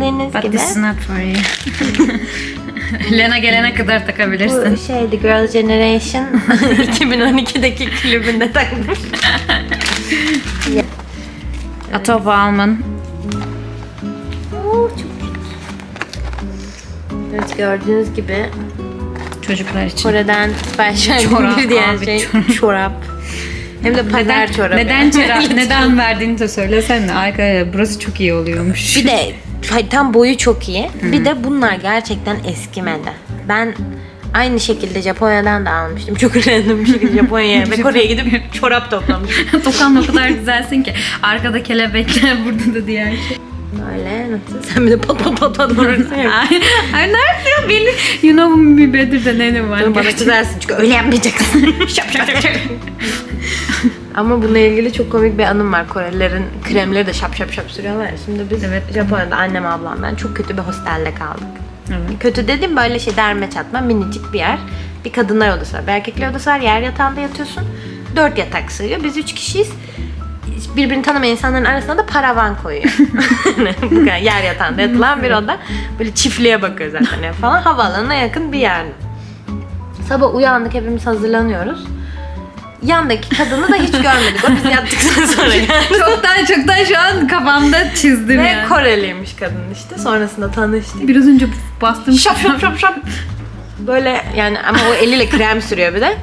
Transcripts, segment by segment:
gördüğünüz But gibi. this is not for you. Lena gelene kadar Bu takabilirsin. şey The Girl Generation 2012'deki klibinde takmış. Atop Alman. Oo, çok cute. Evet gördüğünüz gibi Çocuklar için. Kore'den sipariş Çorap verdiğim bir diğer abi, şey çorap. çorap. Hem de pazar çorabı. Neden çorap? neden verdiğini de söylesene. Arkadaşlar burası çok iyi oluyormuş. Bir de tam boyu çok iyi. Bir de bunlar gerçekten eskimedi. Ben aynı şekilde Japonya'dan da almıştım. Çok random bir şekilde Japonya'ya ve Kore'ye gidip çorap toplamıştım. Tokan o kadar güzelsin ki. Arkada kelebekler, burada da diğer şey. Böyle nasıl? Sen bir de pat pat pat pat vurursun ya. Ay, nerede beni? You know me better than anyone. Bana kızarsın çünkü öyle yapmayacaksın. şap şap şap. Ama bununla ilgili çok komik bir anım var. Korelilerin kremleri de şap şap şap sürüyorlar ya. Şimdi biz Evet. Japonya'da annem ablam ben çok kötü bir hostelde kaldık. Evet. Kötü dedim böyle şey derme çatma minicik bir yer. Bir kadınlar odası var, bir erkekler odası var. Yer yatağında yatıyorsun. Dört yatak sığıyor. Biz üç kişiyiz. Birbirini tanımayan insanların arasına da paravan koyuyor. Bu kadar yer yatağında yatılan bir oda. Böyle çiftliğe bakıyor zaten falan. Havaalanına yakın bir yer. Sabah uyandık hepimiz hazırlanıyoruz. Yandaki kadını da hiç görmedik. O biz yattıktan sonra geldi. çoktan çoktan şu an kafamda çizdim Ve yani. Koreliymiş kadın işte. Sonrasında tanıştık. Biraz önce bastım. Şap şap şap şap. Böyle yani ama o eliyle krem sürüyor bir de.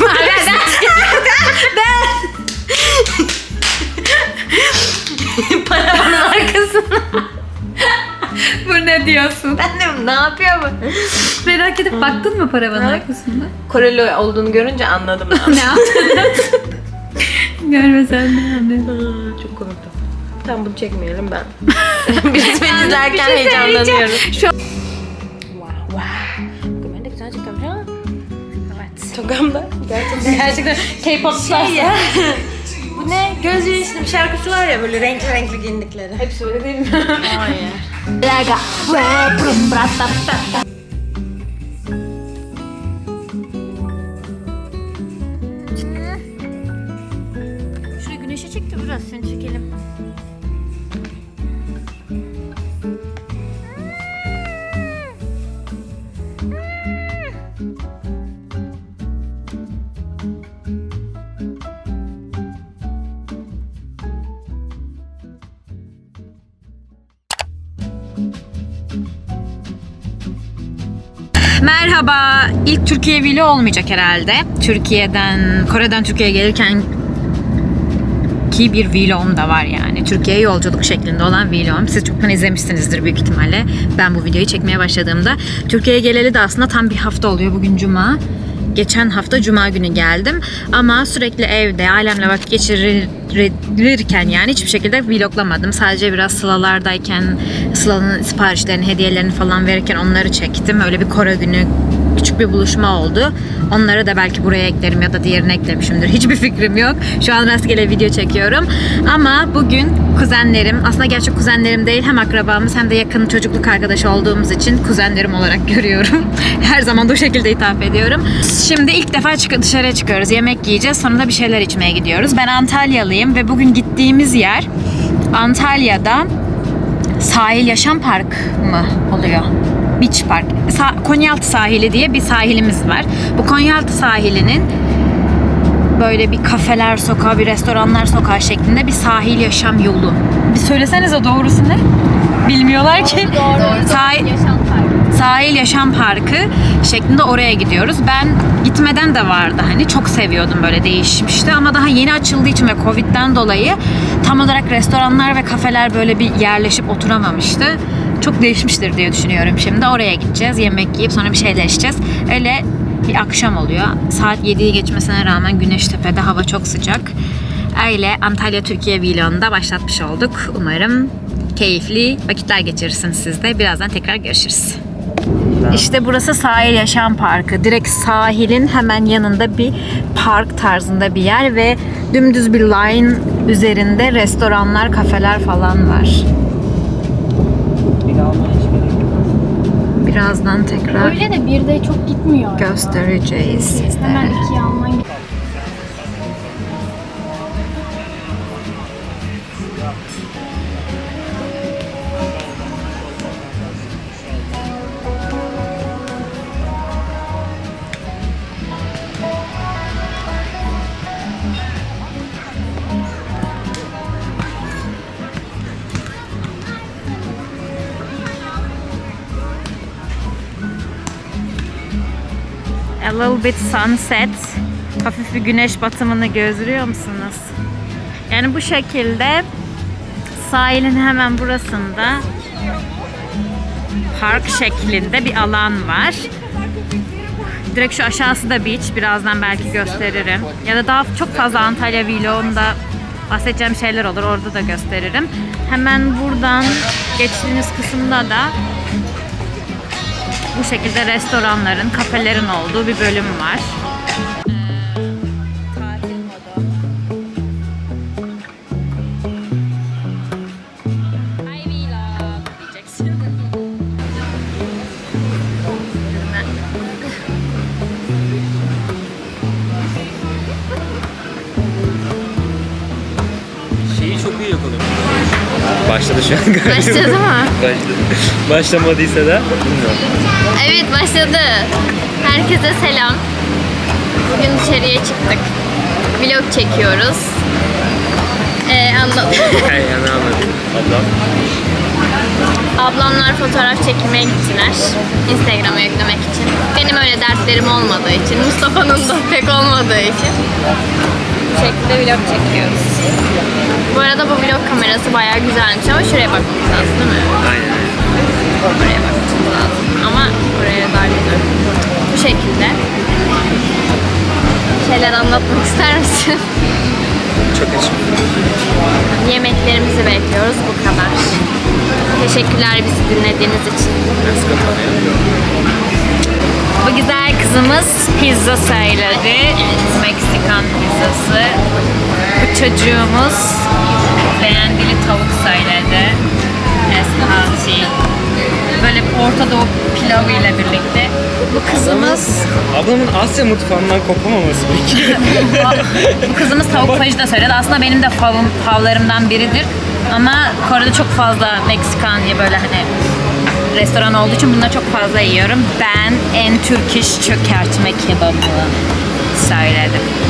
Paravanın arkasına. Bu ne diyorsun? Ben de ne yapıyor bu? Merak edip baktın mı paravanın Ha? arkasında? Koreli olduğunu görünce anladım. ne yaptın? Görmesen de yani. Aa, Çok komikti. Tamam bunu çekmeyelim ben. Biz beni izlerken Bir şey heyecanlanıyorum. söyleyeceğim. Şu Wow, wow. Bugün ben de güzel çıkıyorum ya. Evet. Tokamda gerçekten Gerçekten K-pop şey ya. Bu ne? Göz bir şarkısı var ya böyle renkli renkli giyindikleri. Hepsi öyle değil mi? Hayır. 내가 왜 부른 브라따따따 Merhaba. İlk Türkiye vlog olmayacak herhalde. Türkiye'den, Kore'den Türkiye'ye gelirken ki bir vlogum da var yani. Türkiye'ye yolculuk şeklinde olan vlogum. Siz çoktan izlemişsinizdir büyük ihtimalle. Ben bu videoyu çekmeye başladığımda. Türkiye'ye geleli de aslında tam bir hafta oluyor. Bugün cuma. Geçen hafta cuma günü geldim. Ama sürekli evde ailemle vakit geçirirken yani hiçbir şekilde vloglamadım. Sadece biraz Sıla'lardayken Sıla'nın siparişlerini, hediyelerini falan verirken onları çektim. Öyle bir Kore günü küçük bir buluşma oldu. Onları da belki buraya eklerim ya da diğerine eklemişimdir. Hiçbir fikrim yok. Şu an rastgele video çekiyorum. Ama bugün kuzenlerim, aslında gerçek kuzenlerim değil hem akrabamız hem de yakın çocukluk arkadaşı olduğumuz için kuzenlerim olarak görüyorum. Her zaman da o şekilde hitap ediyorum. Şimdi ilk defa çık dışarıya çıkıyoruz. Yemek yiyeceğiz. Sonra da bir şeyler içmeye gidiyoruz. Ben Antalyalıyım ve bugün gittiğimiz yer Antalya'da Sahil Yaşam Park mı oluyor? Beach Park. Sa- Konyaaltı sahili diye bir sahilimiz var. Bu Konyaaltı sahilinin böyle bir kafeler sokağı, bir restoranlar sokağı şeklinde bir sahil yaşam yolu. Bir söylesenize doğrusu ne? Bilmiyorlar ki. Sahil, Sahil Yaşam Parkı şeklinde oraya gidiyoruz. Ben gitmeden de vardı hani çok seviyordum böyle değişmişti ama daha yeni açıldığı için ve Covid'den dolayı tam olarak restoranlar ve kafeler böyle bir yerleşip oturamamıştı. Çok değişmiştir diye düşünüyorum şimdi. Oraya gideceğiz, yemek yiyip sonra bir şeyler içeceğiz. Öyle bir akşam oluyor. Saat 7'yi geçmesine rağmen güneş tepede, hava çok sıcak. Öyle Antalya Türkiye vlogunu başlatmış olduk. Umarım keyifli vakitler geçirirsiniz siz de. Birazdan tekrar görüşürüz. İşte burası Sahil Yaşam Parkı. Direkt sahilin hemen yanında bir park tarzında bir yer ve dümdüz bir line üzerinde restoranlar, kafeler falan var. Birazdan tekrar Öyle de bir de çok gitmiyor. göstereceğiz Hemen sizlere. ikiye alman A little bit sunset. Hafif bir güneş batımını gözlüyor musunuz? Yani bu şekilde sahilin hemen burasında park şeklinde bir alan var. Direkt şu aşağısı da beach. Birazdan belki gösteririm. Ya da daha çok fazla Antalya vlogunda bahsedeceğim şeyler olur. Orada da gösteririm. Hemen buradan geçtiğiniz kısımda da bu şekilde restoranların, kafelerin olduğu bir bölüm var. Şu an galiba. Başladı mı? Başladı. Başlamadıysa da bilmiyorum. Evet başladı. Herkese selam. Bugün dışarıya çıktık. Vlog çekiyoruz. Ee, anlat. Hey yani anladım. Ablam. Ablamlar fotoğraf çekmeye gittiler. Instagram'a yüklemek için. Benim öyle dertlerim olmadığı için, Mustafa'nın da pek olmadığı için bu şekilde vlog çekiyoruz. Bu arada bu vlog kamerası bayağı güzelmiş ama şuraya bakmamız lazım değil mi? Aynen. Buraya bakmamız lazım. Ama buraya güzel. Bu şekilde. Şeyler anlatmak ister misin? Çok açım. Yemeklerimizi bekliyoruz. Bu kadar. Teşekkürler bizi dinlediğiniz için. Nasıl kapanıyor? Bu güzel kızımız pizza söyledi. Meksikan pizzası. Bu çocuğumuz beğendili tavuk söyledi. Esnafçı. Böyle Orta Doğu pilavı ile birlikte. Bu kızımız Ablamın Asya mutfağından kopamaması peki. Bu kızımız tavuk fajı da söyledi. Aslında benim de favım, favlarımdan biridir. Ama Kore'de çok fazla Meksikan ya böyle hani restoran olduğu için bunları çok fazla yiyorum. Ben en Türk iş çökertme kebabı söyledim.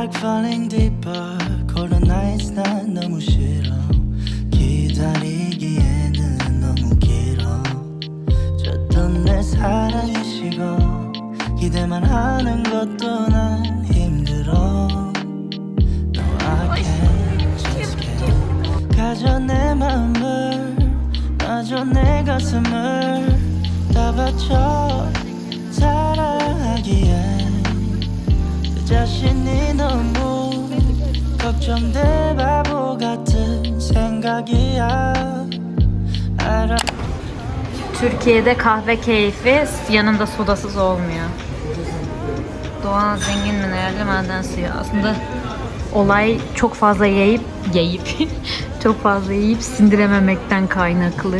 Like falling deeper. Cold nights 난 너무 싫어. 기다리기에는 너무 길어. 줬던 내 사랑이 식어. 기대만 하는 것도 난 힘들어. No, I can't just can't. 가져 내 마음을, 놔줘 내 가슴을 다 바쳐 사랑하기엔. 그 너무 걱정돼 바보 같은 생각이야 알아 Türkiye'de kahve keyfi yanında sodasız olmuyor. Doğal zengin mineralli maden suyu. Aslında olay çok fazla yiyip yiyip çok fazla yiyip sindirememekten kaynaklı.